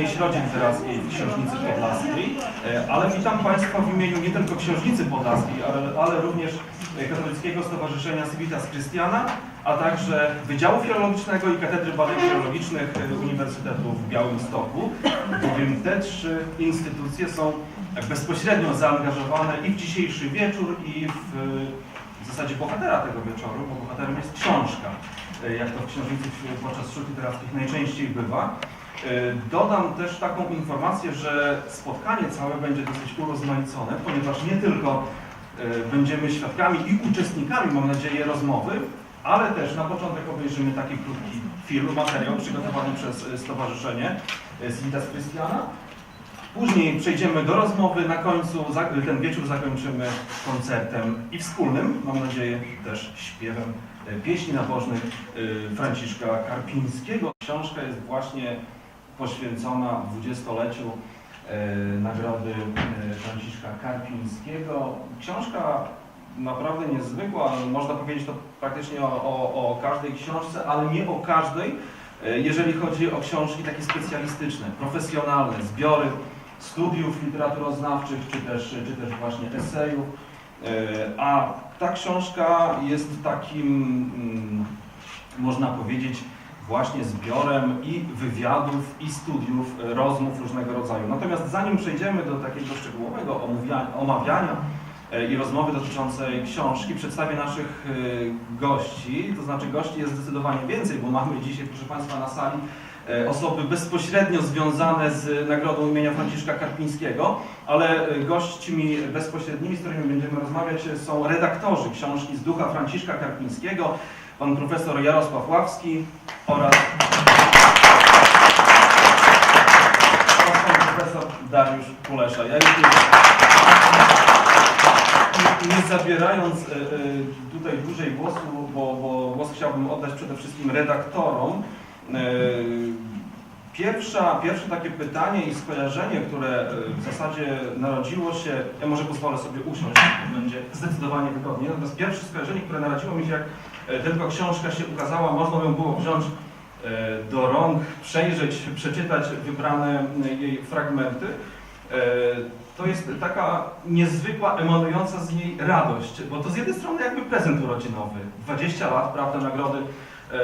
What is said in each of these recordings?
na kolejnej środzie literackiej w Książnicy Podlaskiej, ale witam Państwa w imieniu nie tylko Książnicy Podlaskiej, ale, ale również e, Katolickiego Stowarzyszenia Civitas Christiana, a także Wydziału Filologicznego i Katedry Badań Filologicznych e, Uniwersytetu w Białymstoku, bowiem te trzy instytucje są bezpośrednio zaangażowane i w dzisiejszy wieczór, i w, w zasadzie bohatera tego wieczoru, bo bohaterem jest książka, e, jak to w książnicy podczas sztuk literackich najczęściej bywa. E, Dodam też taką informację, że spotkanie całe będzie dosyć urozmaicone, ponieważ nie tylko e, będziemy świadkami i uczestnikami, mam nadzieję, rozmowy, ale też na początek obejrzymy taki krótki film, materiał przygotowany przez e, Stowarzyszenie Civitas Christiana. Później przejdziemy do rozmowy, na końcu ten wieczór zakończymy koncertem i wspólnym, mam nadzieję, też śpiewem pieśni nabożnych Franciszka Karpińskiego. Książka jest właśnie poświęcona dwudziestoleciu e, nagrody e, Franciszka Karpińskiego. Książka naprawdę niezwykła, można powiedzieć to praktycznie o, o, o każdej książce, ale nie o każdej, e, jeżeli chodzi o książki takie specjalistyczne, profesjonalne, zbiory studiów literaturoznawczych, czy też, czy też właśnie esejów. A ta książka jest takim, mm, można powiedzieć, właśnie zbiorem i wywiadów, i studiów, e, rozmów różnego rodzaju. Natomiast zanim przejdziemy do takiego szczegółowego omawiania e, i rozmowy dotyczącej książki, przedstawię naszych e, gości. To znaczy gości jest zdecydowanie więcej, bo mamy dzisiaj, proszę Państwa, na sali osoby bezpośrednio związane z nagrodą imienia Franciszka Karpińskiego, ale gośćmi bezpośrednimi, z którymi będziemy rozmawiać, są redaktorzy książki z ducha Franciszka Karpińskiego, pan profesor Jarosław Ławski oraz pan profesor Dariusz Kulesza. Ja nie, zabierając e, e, tutaj dłużej głosu, bo, bo głos chciałbym oddać przede wszystkim redaktorom. Pierwsza, pierwsze takie pytanie i skojarzenie, które e, w zasadzie narodziło się, ja może pozwolę sobie usiąść, będzie zdecydowanie wygodniej. Natomiast pierwsze skojarzenie, które narodziło mi się, jak e, tylko książka się ukazała, można ją było wziąć e, do rąk, przejrzeć, przeczytać wybrane jej fragmenty. To jest taka niezwykła, emanująca z niej radość, bo to z jednej strony jakby prezent urodzinowy. 20 lat, prawda, nagrody, e,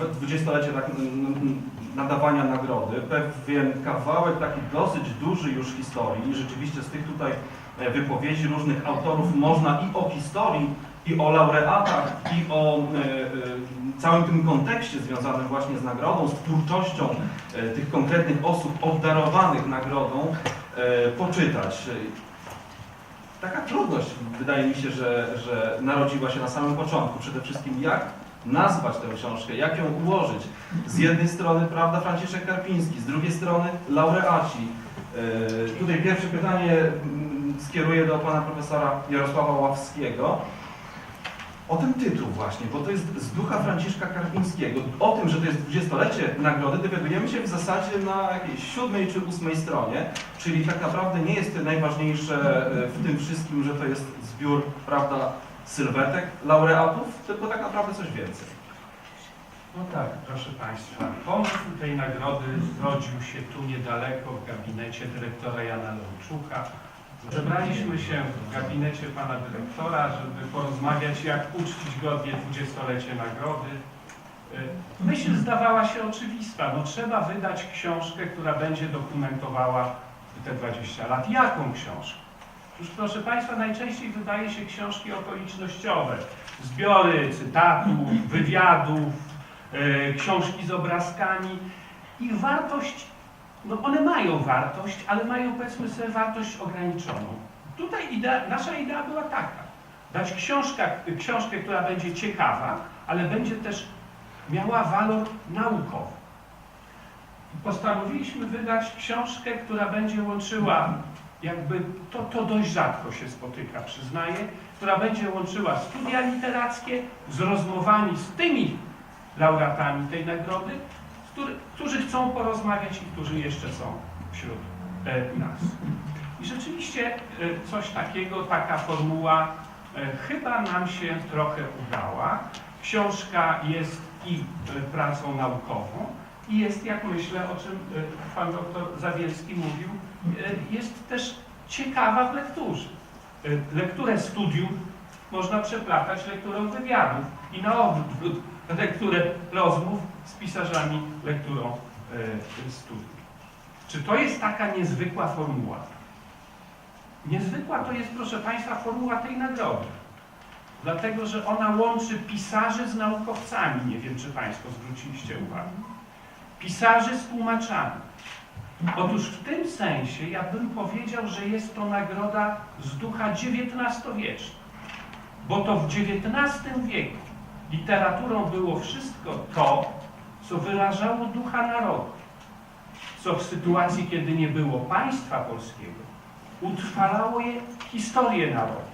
e, dwudziestolecie tak, n- n- nadawania nagrody, pewien kawałek taki dosyć duży już historii. Rzeczywiście z tych tutaj e, wypowiedzi różnych autorów można i o historii, i o laureatach, i o e, e, całym tym kontekście związanym właśnie z nagrodą, z twórczością tych konkretnych osób obdarowanych nagrodą poczytać. Taka trudność wydaje mi się, że, że narodziła się na samym początku. Przede wszystkim jak nazwać tę książkę, jak ją ułożyć. Z jednej strony, prawda, Franciszek Karpiński, z drugiej strony laureaci. E, Tutaj pierwsze pytanie mm, skieruję do pana profesora Jarosława Ławskiego. O ten tytuł właśnie, bo to jest z ducha Franciszka Karpińskiego. O tym, że to jest dwudziestolecie nagrody, dowiadujemy się w zasadzie na jakiejś siódmej czy ósmej stronie, czyli tak naprawdę nie jest najważniejsze e, w tym wszystkim, że to jest zbiór, prawda, sylwetek laureatów, tylko tak naprawdę coś więcej. No tak, proszę Państwa. Pomysł tej nagrody zrodził się tu niedaleko w gabinecie dyrektora Jana Lełczuka. Zebraliśmy się w gabinecie pana dyrektora, żeby porozmawiać, jak uczcić godnie dwudziestolecie nagrody. Y, Myśl zdawała się oczywista. No, trzeba wydać książkę, która będzie dokumentowała te 20 lat. Jaką książkę? Otóż proszę Państwa, najczęściej wydaje się książki okolicznościowe. Zbiory cytatów, wywiadów, e, książki z obrazkami. Ich wartość, no one mają wartość, ale mają powiedzmy sobie wartość ograniczoną. Tutaj idea, nasza idea była taka, dać książka, książkę, która będzie ciekawa, ale będzie też miała walor naukowy. Postanowiliśmy wydać książkę, która będzie łączyła, jakby to, to dość rzadko się spotyka, przyznaję, która będzie łączyła studia literackie z rozmowami z tymi laureatami tej nagrody, który, którzy chcą porozmawiać i którzy jeszcze są wśród e, nas. I rzeczywiście e, coś takiego, taka formuła e, chyba nam się trochę udała. Książka jest i e, pracą naukową, i jest, jak myślę, o czym y, pan doktor Zawielski mówił, y, jest też ciekawa w lekturze. Y, Lekturę studiów można przeplatać lekturą wywiadów i na odwrót lekturę rozmów z pisarzami lekturą studiów. Czy to jest taka niezwykła formuła? Niezwykła to jest, proszę Państwa, formuła tej nagrody. Dlatego, że ona łączy pisarzy z naukowcami. Nie wiem, czy Państwo zwróciliście uwagę. Pisarzy z tłumaczami. Otóż w tym sensie ja bym powiedział, że jest to nagroda z ducha XIX-wiecznego. Bo to w XIX wieku literaturą było wszystko to, co wyrażało ducha narodu. Co w sytuacji, kiedy nie było państwa polskiego, utrwalało je historię narodu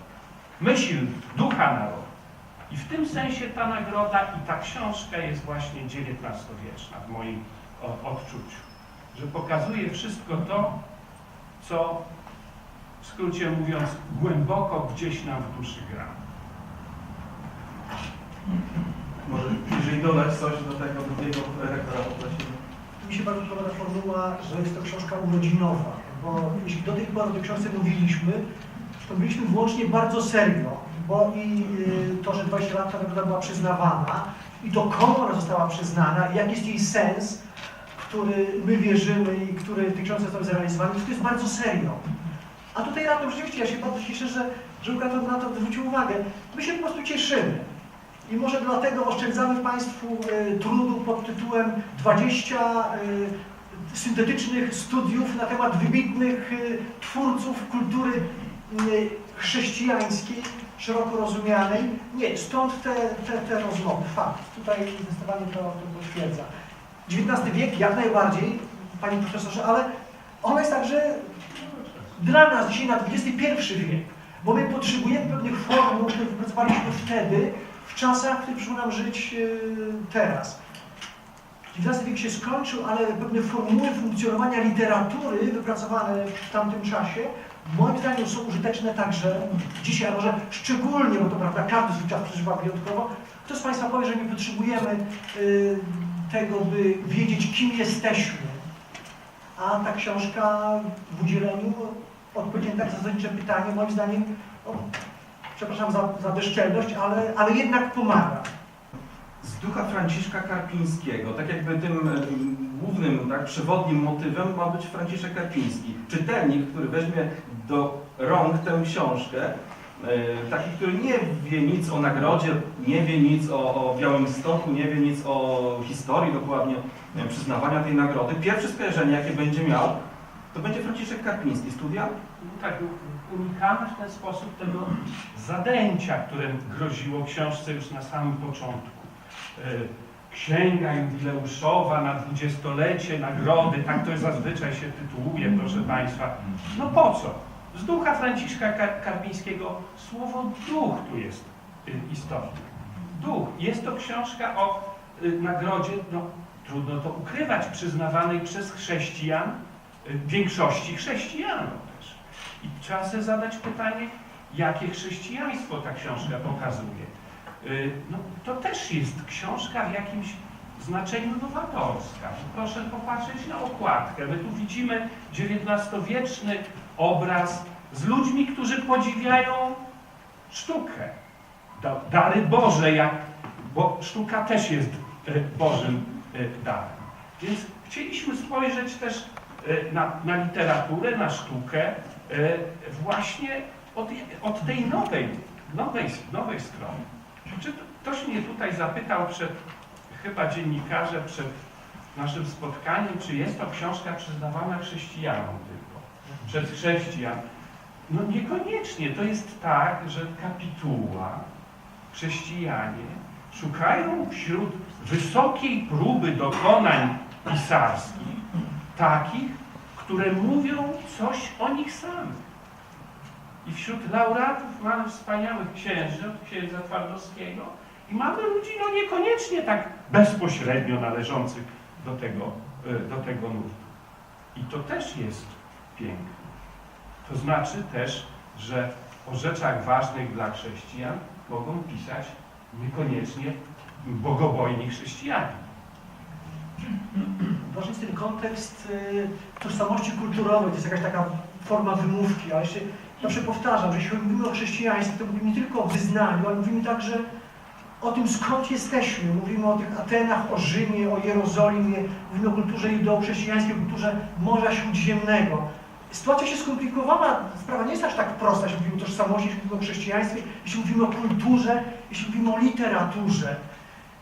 myśl ducha narodu. I w tym sensie ta nagroda i ta książka jest właśnie XIX-wieczna w moim o- odczuciu. Że pokazuje wszystko to, co w skrócie mówiąc głęboko gdzieś nam w duszy gra. Może jeżeli dodać coś do tego drugiego rektora poprosimy. Mi się bardzo podoba ta formuła, że jest to książka urodzinowa, bo jeśli do tej pory o tej książce mówiliśmy, to mówiliśmy wyłącznie bardzo serio, bo i y, to, że 20 lat ta nagroda była przyznawana i do kogo ona została przyznana i jaki jest jej sens, który my wierzymy i który w tej książce został zrealizowany, to jest bardzo serio. A tutaj na to rzeczywiście ja się bardzo cieszę, że, że Łukasz na to zwrócił uwagę. My się po prostu cieszymy. I może dlatego oszczędzamy Państwu e, trudu pod tytułem 20 e, syntetycznych studiów na temat wybitnych e, twórców kultury e, chrześcijańskiej, szeroko rozumianej. Nie, stąd te, te, te rozmowy. Fakt. Tutaj zdecydowanie to, to potwierdza. XIX wiek jak najbardziej, Panie Profesorze, ale on jest także dla nas dzisiaj na XXI wiek, bo my potrzebujemy pewnych formuł, które wypracowaliśmy wtedy, w czasach, w których przyszło nam żyć e, teraz. XIX wiek się skończył, ale pewne formuły funkcjonowania literatury wypracowane w tamtym czasie, moim zdaniem są użyteczne także dzisiaj, a może szczególnie, bo to prawda, każdy swój czas przeżywa wyjątkowo. Kto z Państwa powie, że nie potrzebujemy e, tego, by wiedzieć, kim jesteśmy, a ta książka w udzieleniu odpowiedzi na tak zasadnicze pytanie, moim zdaniem, o, przepraszam za, za bezczelność, ale, ale jednak pomaga. Z ducha Franciszka Karpińskiego, tak jakby tym e, głównym, tak, przewodnim motywem ma być Franciszek Karpiński. Czytelnik, który weźmie do rąk tę książkę, taki, który nie wie nic o nagrodzie, nie wie nic o, o Białym Stoku, nie wie nic o historii dokładnie e, przyznawania tej nagrody. Pierwsze skojarzenie, jakie będzie miał, to będzie Franciszek Karpiński. Studia? tak unikamy w ten sposób tego zadęcia, które groziło książce już na samym początku. E, Księga jubileuszowa na dwudziestolecie nagrody, tak to zazwyczaj się tytułuje, proszę Państwa. No po co? Z ducha Franciszka Kar- Karpińskiego słowo duch tu jest y, istotne. Duch. Jest to książka o y, nagrodzie, no trudno to ukrywać, przyznawanej przez chrześcijan, y, większości chrześcijanów też. I trzeba sobie zadać pytanie, jakie chrześcijaństwo ta książka pokazuje. No, to też jest książka w jakimś znaczeniu nowatorska. Proszę popatrzeć na okładkę. My tu widzimy XIX-wieczny obraz z ludźmi, którzy podziwiają sztukę. Da- Dary Boże, jak, bo sztuka też jest y, Bożym y, darem. Więc chcieliśmy spojrzeć też y, na, na literaturę, na sztukę właśnie od, od tej nowej, nowej, nowej strony. Czy to- ktoś mnie tutaj zapytał przed, chyba dziennikarze, przed naszym spotkaniem, czy jest to książka przyznawana chrześcijanom tylko, przez chrześcijan. No niekoniecznie. To jest tak, że kapituła, chrześcijanie szukają wśród wysokiej próby dokonań pisarskich takich, które mówią coś o nich samych. I wśród laureatów mamy wspaniałych księży, od księdza Twardowskiego i mamy ludzi no niekoniecznie tak bezpośrednio należących do tego, e, do tego nurtu. I to też jest piękne. To znaczy też, że o rzeczach ważnych dla chrześcijan mogą pisać niekoniecznie bogobojni chrześcijanie. ważny jest ten kontekst y, tożsamości kulturowej, to jest jakaś taka forma wymówki, ale jeszcze zawsze powtarzam, że jeśli mówimy o chrześcijaństwie, to mówimy nie tylko o wyznaniu, ale mówimy także o tym, skąd jesteśmy. Mówimy o tych Atenach, o Rzymie, o Jerozolimie, mówimy o kulturze judeo-chrześcijańskiej, o kulturze Morza Śródziemnego. Sytuacja się skomplikowała, sprawa nie jest aż tak prosta, jeśli mówimy o tożsamości, jeśli mówimy o chrześcijaństwie, jeśli mówimy o kulturze, jeśli mówimy o literaturze.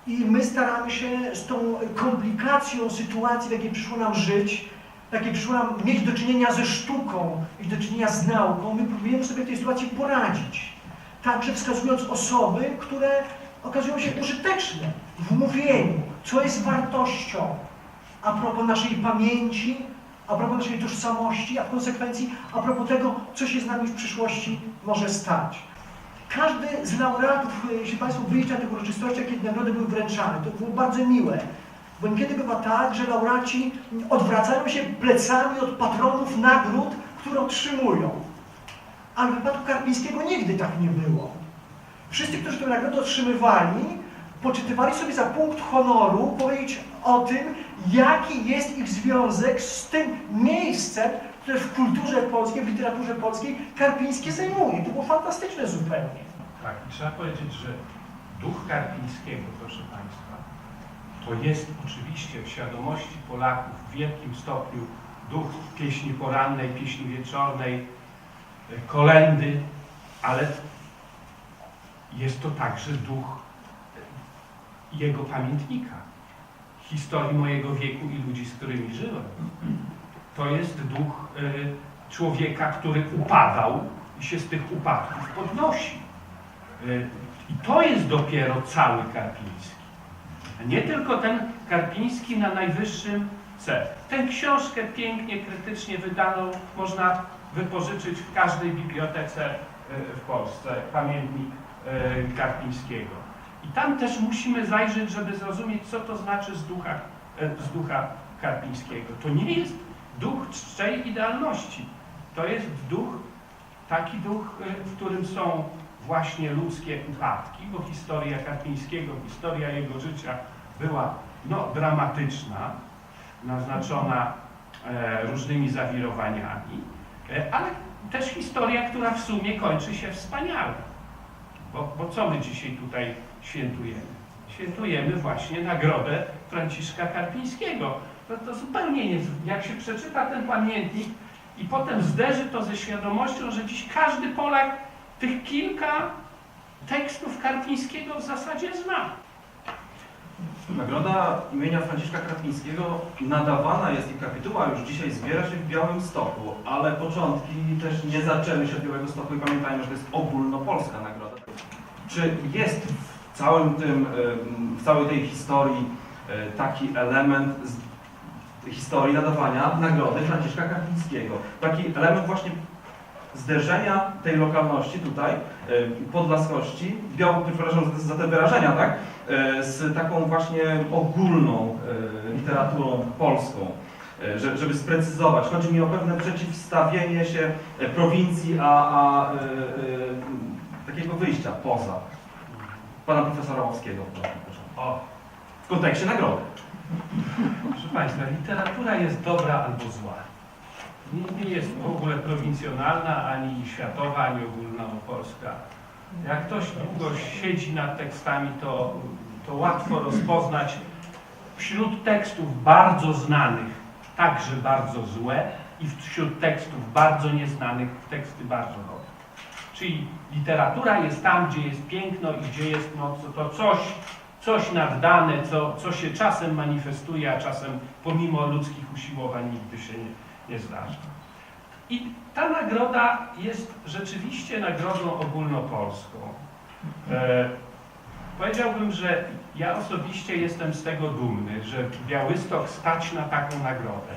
I my staramy się z tą komplikacją sytuacji, w jakiej przyszło nam żyć, w jakiej przyszło nam mieć do czynienia ze sztuką, mieć do czynienia z nauką, my próbujemy sobie w tej sytuacji poradzić. Także wskazując osoby, które okazują się użyteczne w mówieniu, co jest wartością a propos naszej pamięci, a propos naszej tożsamości, a w konsekwencji a propos tego, co się z nami w przyszłości może stać. Każdy z laureatów, jeśli Państwo byliście na tych uroczystościach, kiedy nagrody były wręczane, to było bardzo miłe. Bo niekiedy bywa tak, że laureaci odwracają się plecami od patronów nagród, które otrzymują. Ale w wypadku Karpińskiego nigdy tak nie było. Wszyscy, którzy tę nagrodę otrzymywali, poczytywali sobie za punkt honoru powiedzieć o tym, jaki jest ich związek z tym miejscem, które w kulturze polskiej, w literaturze polskiej Karpiński zajmuje. To było fantastyczne zupełnie. Tak, i trzeba powiedzieć, że duch Karpińskiego, proszę Państwa, to jest oczywiście w świadomości Polaków w wielkim stopniu duch pieśni porannej, pieśni wieczornej, e, kolendy, ale jest to także duch jego pamiętnika, historii mojego wieku i ludzi, z którymi żyłem. To jest duch e, człowieka, który upadał i się z tych upadków podnosi. Y, I to jest dopiero cały Karpiński. A Nie tylko ten Karpiński na najwyższym C. Tę książkę pięknie, krytycznie wydaną można wypożyczyć w każdej bibliotece y, w Polsce. Pamiętnik Karpińskiego. I tam też musimy zajrzeć, żeby zrozumieć, co to znaczy z ducha, y, z ducha Karpińskiego. To nie jest duch czczej idealności. To jest duch, taki duch, y, w którym są właśnie ludzkie upadki, bo historia Karpińskiego, historia jego życia była no, dramatyczna, naznaczona e, różnymi zawirowaniami, e, ale też historia, która w sumie kończy się wspaniale. Bo, bo co my dzisiaj tutaj świętujemy? Świętujemy właśnie nagrodę Franciszka Karpińskiego. To, to zupełnie nie, jak się przeczyta ten pamiętnik i potem zderzy to ze świadomością, że dziś każdy Polak tych kilka tekstów Karpińskiego w zasadzie zna. Nagroda imienia Franciszka Krapińskiego nadawana jest i kapituła już dzisiaj zbiera się w Białym Stoku, ale początki też nie zaczęły się od Białego Stoku i pamiętajmy, że to jest ogólnopolska nagroda. Czy jest w całym tym, em, w całej tej historii e, taki element historii nadawania nagrody Franciszka Krapińskiego? Taki element właśnie zderzenia tej lokalności tutaj, e, podlaskości, biał, przepraszam za, te wyrażenia, tak? E, z taką właśnie ogólną e, literaturą polską, e, że- żeby sprecyzować. Chodzi mi o pewne przeciwstawienie się e, prowincji, a, a e, e, takiego wyjścia poza. Pana profesora Łowskiego. O, W kontekście nagrody. proszę Państwa, literatura jest dobra albo zła. Nie, nie jest w ogóle prowincjonalna, ani światowa, ani ogólnopolska. Jak ktoś długo siedzi nad tekstami, to, to łatwo rozpoznać wśród tekstów bardzo znanych także bardzo złe i wśród tekstów bardzo nieznanych teksty bardzo dobre. Czyli literatura jest tam, gdzie jest piękno i gdzie jest no, to coś, coś naddane, co, co się czasem manifestuje, a czasem pomimo ludzkich usiłowań nigdy się nie, nie zdarza. I ta nagroda jest rzeczywiście nagrodą ogólnopolską. E, powiedziałbym, że ja osobiście jestem z tego dumny, że Białystok stać na taką nagrodę.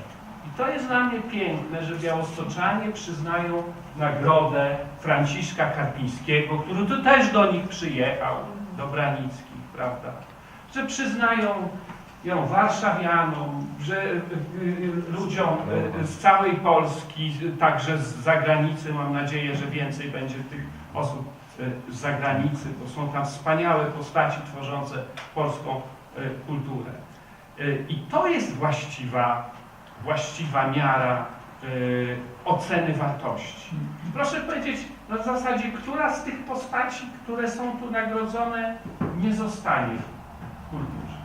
To jest dla mnie piękne, że białostoczanie przyznają nagrodę Franciszka Karpińskiego, który tu też do nich przyjechał, do Branickich, prawda? Że przyznają ją warszawianom, że y, y, ludziom y, z całej Polski, także z zagranicy, mam nadzieję, że więcej będzie tych osób z zagranicy, bo są tam wspaniałe postaci tworzące polską kulturę. I to jest właściwa, właściwa miara y, oceny wartości. Proszę powiedzieć, na zasadzie, która z tych postaci, które są tu nagrodzone, nie zostanie w kulturze.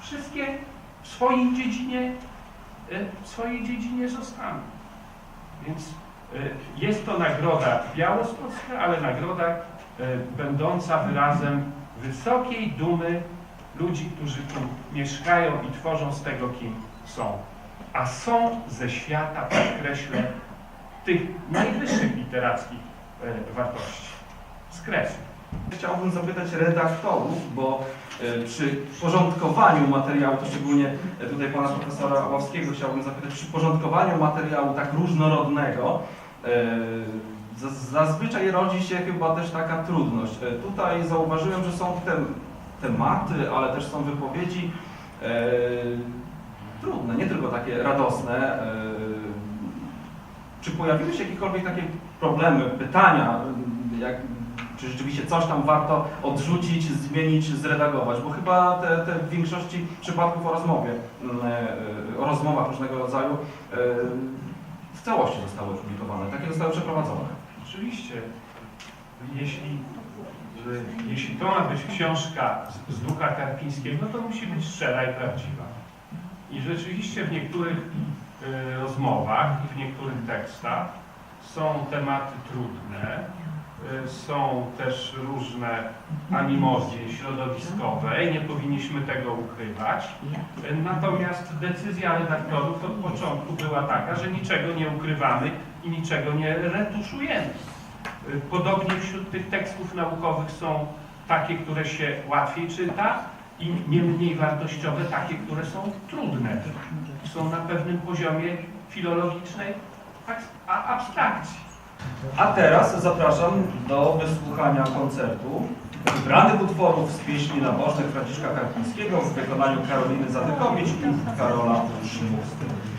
Wszystkie w swojej dziedzinie, y, w swojej dziedzinie zostaną. Więc y, jest to nagroda białostocka, ale nagroda y, będąca wyrazem wysokiej dumy ludzi, którzy tu mieszkają i tworzą z tego, kim są. A są ze świata, podkreślę, tych najwyższych literackich e, wartości. Z kresu. Chciałbym zapytać redaktorów, bo e, przy porządkowaniu materiału, to szczególnie e, tutaj pana profesora Ławskiego chciałbym zapytać, przy porządkowaniu materiału tak różnorodnego, za- zazwyczaj rodzi się chyba też taka trudność. Tutaj zauważyłem, że są te tematy, ale też są wypowiedzi trudne, nie tylko takie radosne. E, Czy pojawiły się jakiekolwiek takie problemy, pytania, jak, czy rzeczywiście coś tam warto odrzucić, zmienić, zredagować, bo chyba te, te w większości przypadków o rozmowie, e, o rozmowach różnego rodzaju e, w całości zostały opublikowane, takie zostały przeprowadzone. Oczywiście, jeśli, jeśli to ma być książka z, z ducha Karpińskiego, to musi być szczera i prawdziwa. I rzeczywiście w niektórych y, rozmowach i w niektórych tekstach są tematy trudne, y, są też różne animozje środowiskowe i nie powinniśmy tego ukrywać. Natomiast decyzja redaktorów od początku była taka, że niczego nie ukrywamy i niczego nie retuszujemy. Y, Podobnie wśród tych tekstów naukowych są takie, które się łatwiej czyta i nie mniej wartościowe takie, które są trudne. Są na pewnym poziomie filologicznej abstrakcji. A teraz zapraszam do wysłuchania koncertu wybranych utworów z pieśni nabożnych Franciszka Karpińskiego w wykonaniu Karoliny Zadykowicz i Karola Szymówskiego.